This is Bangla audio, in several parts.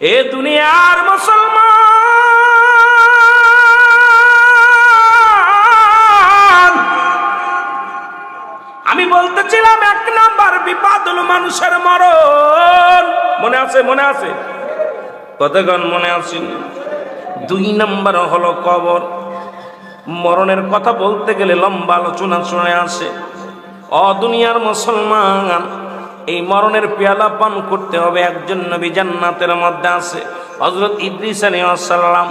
এ দুনিয়ার মুসলমান। আমি বলতেছিলাম এক নাম্বার বিপদ হলো মানুষের মরণ। মনে আছে মনে আছে? কতক্ষণ মনে আছে? দুই নাম্বার হলো কবর। মরণের কথা বলতে গেলে লম্বা আলোচনা শুনে আসে। অ দুনিয়ার মুসলমান। এই মরণের পেয়ালা পান করতে হবে। একজন নবী জান্নাতের মধ্যে আছে। হজরত ইদ্রিস আলাইসাল্লাম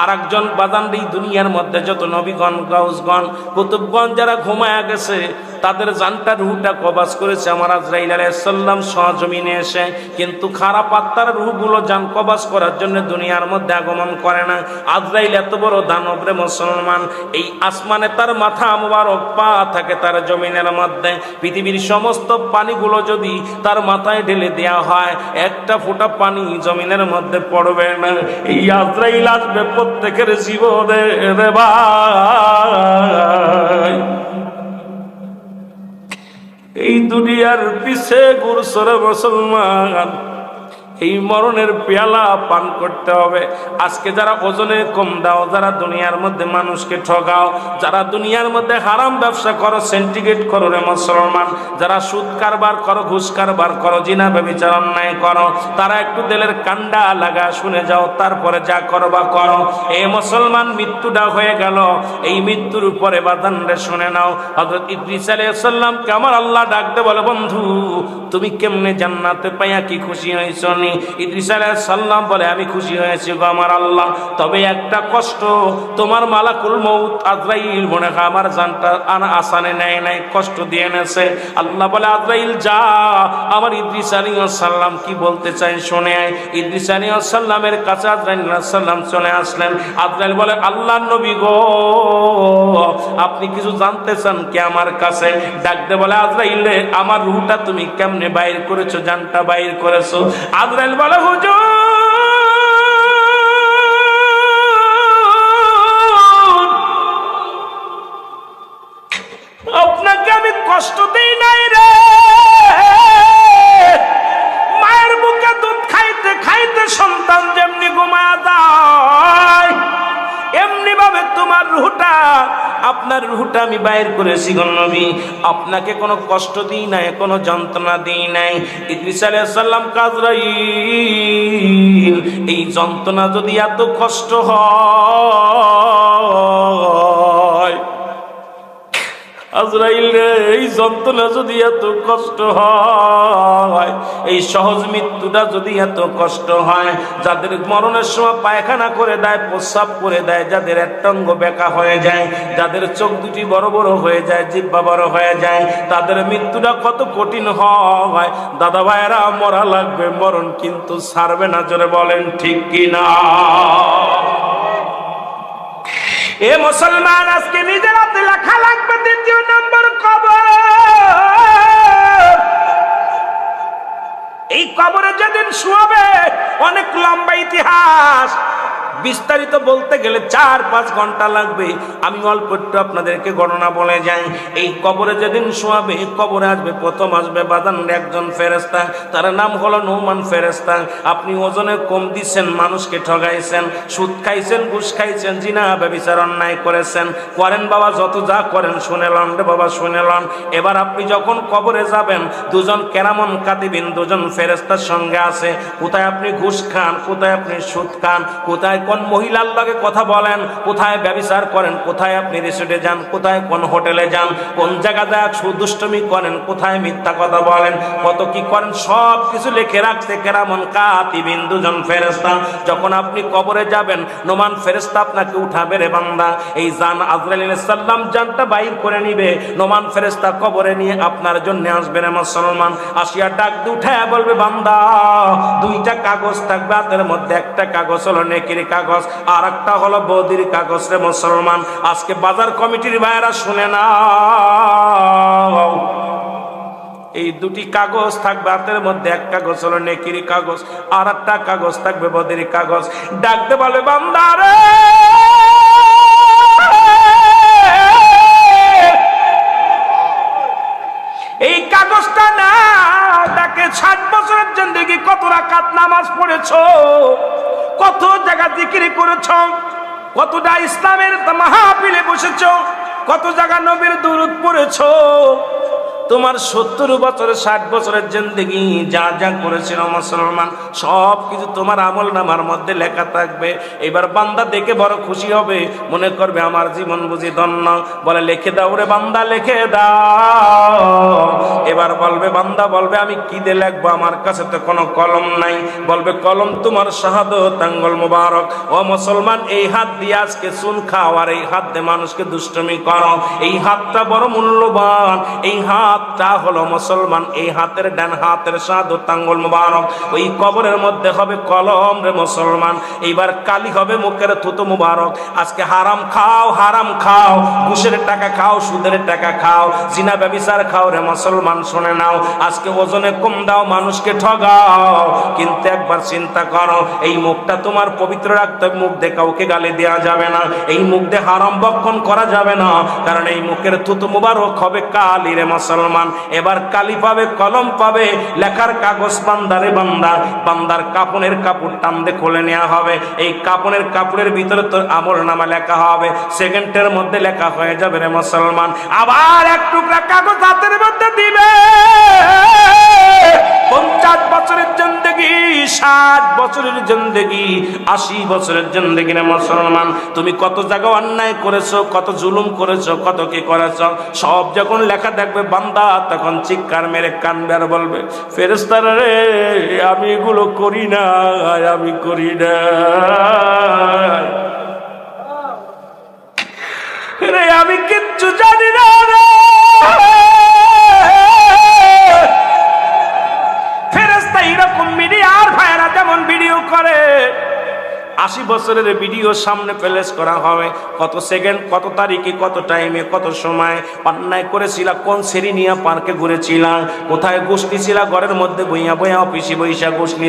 আর একজন বাদান্ডি দুনিয়ার মধ্যে যত নবীগণ, গাউসগণ, কুতুবগণ যারা ঘুমায়া গেছে, তাদের জানটা রুহটা কবাস করেছে। আমার আজরাইল আলাইসাল্লাম সহজমিনে এসে কিন্তু খারাপ আত্মার রুহগুলো যান কবাস করার জন্য দুনিয়ার মধ্যে আগমন করে না। আজরাইল এত বড় দানব মুসলমান, এই আসমানে তার মাথা মোবারক পা থাকে তার জমিনের মধ্যে। পৃথিবীর সমস্ত পানিগুলো যদি তার মাথায় ঢেলে দেওয়া হয়, একটা ফোঁটা পানি জমিনের মধ্যে পড়বে না। এই আজরাইল আসবে প্রত্যেকের জীবনে এই দুনিয়ার পিছে গুরসরে মুসলমান। এই মরণের পেয়ালা পান করতে হবে। আজকে যারা ওজনে কম দাও, যারা দুনিয়ার মধ্যে মানুষকে ঠগাও, যারা দুনিয়ার মধ্যে হারাম ব্যবসা করো সেন্টিগ্রেট করো রে মুসলমান, যারা সুদ কারবার করো, ঘুষ কারবার করো, জিনা ব্যবচার, অন্যায় করো, তারা একটু দিলের কান্ডা লাগা শুনে যাও, তারপরে যা করো বা করো। এই মুসলমান, মৃত্যুটা হয়ে গেল। এই মৃত্যুর উপরে বাদান শুনে নাও। হযরত ইদ্রিস আলাইহিস সালামকে আমার আল্লাহ ডাকতে বলে, বন্ধু তুমি কেমনে জান্নাতে পাইয়া কি খুশি হয়েছো নি ইদ্রিস সালাম বলে, আমি খুশি হয়েছি গো আমার আল্লাহ। তবে একটা কষ্ট, তোমার মালাকুল মউত আজরাইল মনে হয় আমার জানটা আনা আসানে নেয় নাই, কষ্ট দিয়ে নেছে আল্লাহ বলে, আজরাইল, যা। আমার ইদ্রিস সালাম কি বলতে চাই শুনে আয়। ইদ্রিস আলাইহিস সালামের কাছে আজরাইল সাল্লাম চলে আসলেন। আজরাইল বলে আল্লাহ নবী গো, আপনি কিছু জানতে চান কি আমার কাছে? ডাকতে বলে, আজরাইল, আমার রুহটা তুমি কেমনে বাইর করেছ জানটা বাইর করেছ। আজরাইল বলে, হুজুর, আপনাকে আমি কষ্ট দিই নাই রে। মায়ের বুকে দুধ খাইতে খাইতে সন্তান যেমনি ঘুমায়া দেয় এমনি ভাবে তোমার রুহটা আপনার রুহটা আমি বাইর করেছি গো নবী। আপনাকে কোনো কষ্ট দিই নাই, কোনো যন্ত্রণা দিই নাই। ইদ্রিস আলাইসাল্লাম কাজ কাজরাইল, এই যন্ত্রণা যদি এত কষ্ট হয় আজরাইল এই যন্ত্রণা যদি এত কষ্ট হয়, এই সহজ মৃত্যুটা যদি এত কষ্ট হয়, যাদের মরণের সময় পায়খানা করে দেয়, প্রস্রাব করে দেয়, যাদের একটঙ্গ বেকা হয়ে যায়, যাদের চোখ দুটি বড় বড় হয়ে যায়, জিব্বা বড় হয়ে যায়, তাদের মৃত্যুটা কত কঠিন হয়। দাদা ভাইয়েরা, মরা লাগবে, মরণ কিন্তু ছাড়বে না, জোরে বলেন ঠিক কিনা? এ মুসলমান, আজকে নিজের হাতে লেখা লাগবে দ্বিতীয় নম্বর কবর। এই কবরে যেদিন শুয়াবে, অনেক লম্বা ইতিহাস। বিস্তারিত বলতে গেলে চার পাঁচ ঘণ্টা লাগবে। আমি অল্প একটু আপনাদেরকে গণনা বলে যাই। এই কবরে যেদিন শোয়াবে, কবরে আসবে, প্রথম আসবে বাদান একজন ফেরেস্তা তার নাম হলো নৌমান ফেরেস্তা আপনি ওজনে কম দিচ্ছেন, মানুষকে ঠগাইছেন, সুদ খাইছেন, ঘুষ খাইছেন, জিনা, ব্যবিচার, অন্যায় করেছেন। করেন বাবা, যত যা করেন, শুনে লন রে বাবা, শুনে লন। এবার আপনি যখন কবরে যাবেন, দুজন কেরামন কাতিবিন, দুজন ফেরেস্তার সঙ্গে আছে। কোথায় আপনি ঘুষ খান, কোথায় আপনি সুদ খান, কোথায় কোন মহিলার লগে কথা বলেন, কোথায় ব্যবসার করেন, কোথায় আপনি রিসোর্টে যান, কোথায় কোন হোটেলে যান, কোন জায়গায় সুদুষ্টমি করেন, কোথায় মিথ্যা কথা বলেন, কত কি করেন, সব কিছু লিখে রাখছে কেরামন কাতিবিন দুজন ফেরেস্তা যখন আপনি কবরে যাবেন, নোমান ফেরেস্তা আপনাকে উঠাবে রে বান্দা। এই জান আজরাইল সাল্লাম জানটা বাইর করে নিবে। নোমান ফেরেস্তা কবরে নিয়ে আপনার জন্য আসবে রে মুসলমান। আসিয়া ডাক উঠায় বলবে, বান্দা, দুইটা কাগজ থাকবে, হাতের মধ্যে একটা কাগজ হলো নেকির কাগজ আর একটা হলো বৌদির কাগজ রে মুসলমান। আজকে বাজার কমিটির ভাইয়েরা শুনে না এই দুটি কাগজ থাকবে, হাতের মধ্যে এক কাগজ হলো নেকির কাগজ আর একটা কাগজ থাকবে বদির কাগজ। ডাকতে বলে বান্দারে এই কাগজটা না, তাকে ষাট বছরের জিন্দগি কত রাকাত নামাজ পড়ে পড়েছ? জায়গা জিকিরি করেছ কতটা ইসলামের মাহাপিলে বসেছ কত জায়গা নবীর দূরত পড়েছ। তোমার সত্তর বছর, ষাট বছরের জিন্দগি, যা যা করেছিল মুসলমান, সব কিছু তোমার আমল নামার মধ্যে লেখা থাকবে। এবার বান্দা দেখে বড় খুশি হবে, মনে করবে আমার জীবন বুঝি ধন্য। বলে, লিখে দাও রে বান্দা, লিখে দাও। এবার বলবে, বান্দা বলবে, আমি কি দিয়ে লিখব? আমার কাছে তো কোনো কলম নাই। বলবে, কলম তোমার শাহাদত, আঙ্গল মুবারক। ও মুসলমান, এই হাত দিয়ে আজকে চুন খাও, আর এই হাত দিয়ে মানুষকে দুষ্টমি করো। এই হাতটা বড় মূল্যবান, এই হাতটা হলো মুসলমান। এই হাতের ডান হাতের শাহাদত আঙ্গল মুবারক। ওই কবরের মধ্যে হবে কলম রে মুসলমান। এইবার কালি হবে মুখের থুতু মুবারক। আজকে হারাম খাও হারাম খাও। ঘুষের টাকা খাও, সুদের টাকা খাও। জিনা ব্যবিচার খাও রে মুসলমান, শুনে নাও। আজকে ওজনে কম দাও, মানুষকে ঠগাও। কিন্তু একবার চিন্তা করো, এই মুখটা তোমার পবিত্র রাখতে মুখ দিয়ে কাউকে গালি দেওয়া যাবে না। এই মুখ দিয়ে হারাম বক্ষণ করা যাবে না। কারণ এই মুখের থুতু মুবারক হবে কালি রে মুসলমান। এবার কালি পাবে, কলম পাবে, লেখার কাগজ বান্দারে বান্দা, বান্দার কাপনের কাপড় টানতে খুলে নেওয়া হবে। এই কাপনের কাপড়ের ভিতরে তোর আমল নামা লেখা হবে। সেকেন্ডের মধ্যে লেখা হয়ে যাবে রে মুসলমান। আবার এক টুকরা কাগজ হাতের মধ্যে দিবে। ষাট বছরের জিন্দগি, আশি বছরের জিন্দগি না মুসলমান। তুমি কত জায়গা অন্যায় করেছ, কত জুলুম করেছ, কত কি করেছ? সব যখন লেখা দেখবে বান্দা, তখন চিৎকার মেরে কানবে আর বলবে ফেরেস্তারা রে, আমি এগুলো করি না আমি করি না বছরের ভিডিও সামনে প্লেস করা হবে। কত সেকেন্ড, কত তারিখে, কত টাইমে, কত সময়? অন্যায় করেছিলা, কোন শ্রেণি নিয়ে পার্কে ঘুরেছিলাম? কোথায় গোষ্ঠী ছিল ঘরের মধ্যে বইয়া বইয়া অফিসে বইসা গোষ্ঠী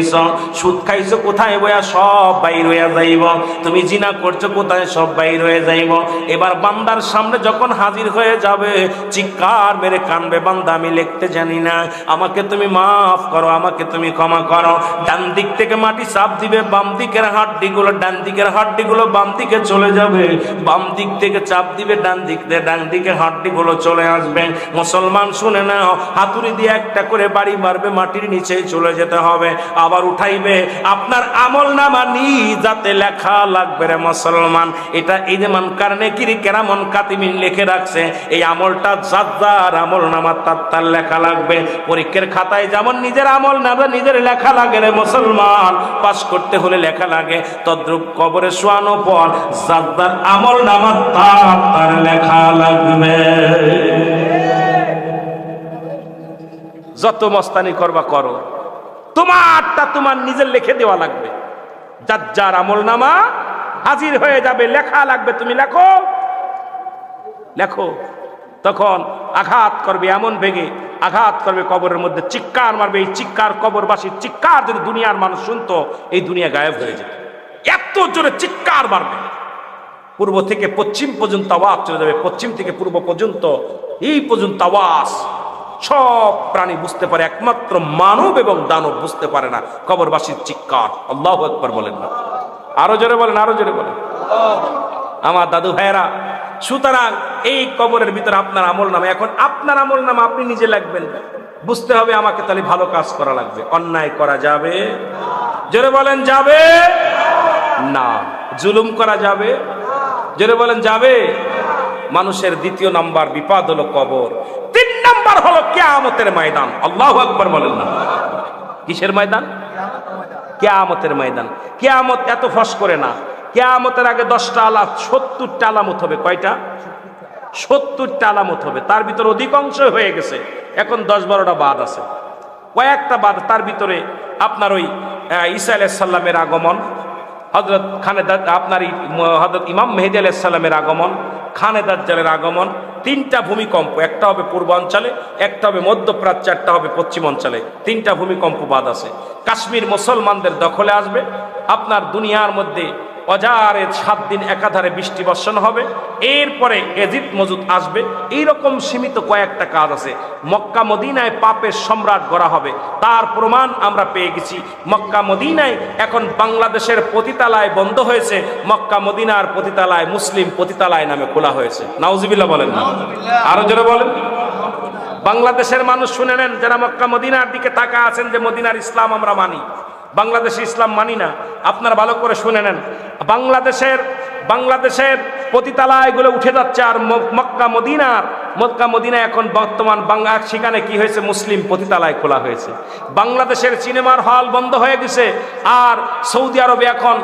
সুদ খাইছো, কোথায় বইয়া? সব বাইর হয়ে যাইব। তুমি জিনা করছ, কোথায়? সব বাইর হয়ে যাইব। এবার বান্দার সামনে যখন হাজির হয়ে যাবে, চিৎকার মেরে কানবে, বান্দা, আমি লিখতে জানি না। আমাকে তুমি মাফ করো, আমাকে তুমি ক্ষমা করো। ডান দিক থেকে মাটি চাপ দিবে, বাম দিকের হাড্ডিগুলো ডান দিকের হাড্ডিগুলো বাম দিকে চলে যাবে। বাম দিক থেকে চাপ দিবে, ডান দিক দিয়ে ডান দিকে হাড্ডিগুলো চলে আসবে। মুসলমান শুনে নাও, হাতুড়ি দিয়ে একটা করে বাড়ি মারবে, মাটির নিচেই চলে যেতে হবে। আবার উঠাইবে, আপনার আমল নামা যাতে লেখা লাগবে রে মুসলমান। এটা এই যে মান কারণে কিরি কেরামন কাতিমিন লিখে রাখছে, এই আমলটা যার আমল নামা, তার তার লেখা লাগবে। পরীক্ষার খাতায় যেমন নিজের আমল নামা নিজের লেখা লাগে রে মুসলমান পাস করতে হলে লেখা লাগে, তদ্রুপ কবরে শোয়ানো পর যার আমল নামা তার তার লেখা লাগবে। যত মস্তানি করবা করো। তোমারটা তোমার নিজের লিখে দেওয়া লাগবে। যার যার আমল নামা হাজির হয়ে যাবে, লেখা লাগবে, তুমি লেখো। লেখো। তখন আঘাত করবে এমন ভেঙে, আঘাত করবে কবরের মধ্যে, চিৎকার মারবে। এই চিৎকার কবরবাসীর চিৎকার যদি দুনিয়ার মানুষ শুনতো, এই দুনিয়া গায়েব হয়ে যেত। জোরে চিৎকার মারবে। পূর্ব থেকে পশ্চিম পর্যন্ত আওয়াজ চলে যাবে। পশ্চিম থেকে পূর্ব পর্যন্ত, এই পর্যন্ত আওয়াজ। সব প্রাণী বুঝতে পারে, একমাত্র মানব এবং দানব বুঝতে পারে না। কবরবাসীর চিৎকার। আল্লাহ একবার বলেন না। আরও জোরে বলেন, আরও জোরে বলেন। আমার দাদু ভাইয়েরা, সুতরাং এই কবরের ভিতরে আপনার আমল নামে। এখন আপনার আমল নামে আপনি নিজে লাগবেন। বুঝতে হবে আমাকে তাহলে ভালো কাজ করা লাগবে। অন্যায় করা যাবে। জোরে বলেন, যাবে। না। জুলুম করা যাবে? জোরে বলেন যাবে। মানুষের দ্বিতীয় নাম্বার বিপদ হলো কবর। তিন নাম্বার হলো কেয়ামতের ময়দান। আল্লাহ আকবর বলেন না। কিসের ময়দান? কেয়ামতের ময়দান। কেয়ামত এত ফস করে না। কেয়ামতের আগে দশটা আলাপ সত্তরটা আলামত হবে। কয়টা? সত্তরটা আলামত হবে। তার ভিতরে অধিকাংশ হয়ে গেছে। এখন দশ বারোটা বাদ আছে। কয়েকটা বাদ তার ভিতরে আপনার ওই আহ, ঈসা আলাইসাল্লামের আগমন। হজরত খানে আপনার হজরত ইমাম মেহেদি আলাইসাল্লামের আগমন খানে দাজ্জালের আগমন, তিনটা ভূমিকম্প, একটা হবে পূর্বাঞ্চলে একটা হবে মধ্যপ্রাচ্য, একটা হবে পশ্চিমাঞ্চলে তিনটা ভূমিকম্প বাদ আছে। কাশ্মীর মুসলমানদের দখলে আসবে, আপনার দুনিয়ার মধ্যে অজারে সাত দিন একাধারে বৃষ্টি বর্ষণ হবে এরপরে এজিদ মজুদ আসবে। এইরকম সীমিত কয়েকটা কাজ আছে। মক্কা মদিনায় পাপের সম্রাট গড়া হবে। তার প্রমাণ আমরা পেয়ে গেছি। মক্কা মদিনায় এখন বাংলাদেশের পতিতালায় বন্ধ হয়েছে। মক্কা মদিনার পতিতালায় মুসলিম পতিতালায় নামে খোলা হয়েছে। নাউজিবিল্লাহ বলেন না? আরও জোরে বলেন। বাংলাদেশের মানুষ শুনে নেন যারা মক্কা মদিনার দিকে তাকা আছেন যে মদিনার ইসলাম আমরা মানি। বাংলাদেশে ইসলাম মানি না। আপনারা ভালো করে শুনে নেন। বাংলাদেশের বাংলাদেশের পতিতালায় এগুলো উঠে যাচ্ছে আর মক্কা মদিনার, মক্কা মদিনা এখন বর্তমান বাংলা সেখানে কি হয়েছে? মুসলিম পতিতালায় খোলা হয়েছে। বাংলাদেশের সিনেমার হল বন্ধ হয়ে গেছে আর সৌদি আরবে এখন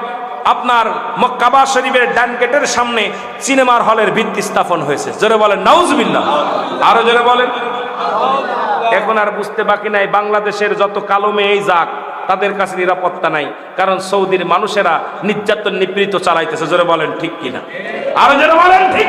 আপনার মক্কাবা শরীফের ডান গেটের সামনে সিনেমার হলের ভিত্তি স্থাপন হয়েছে। জোরে বলেন, নাউজবিল্লাহ। আরও জোরে বলেন। এখন আর বুঝতে বাকি নাই, বাংলাদেশের যত কালো মেয়েই যাক তাদের কাছে নিরাপত্তা নাই। কারণ সৌদির মানুষেরা নির্যাতন নিপীড়িত চালাইতেছে। জোরে বলেন, ঠিক কিনা? আরও জোরে বলেন, ঠিক?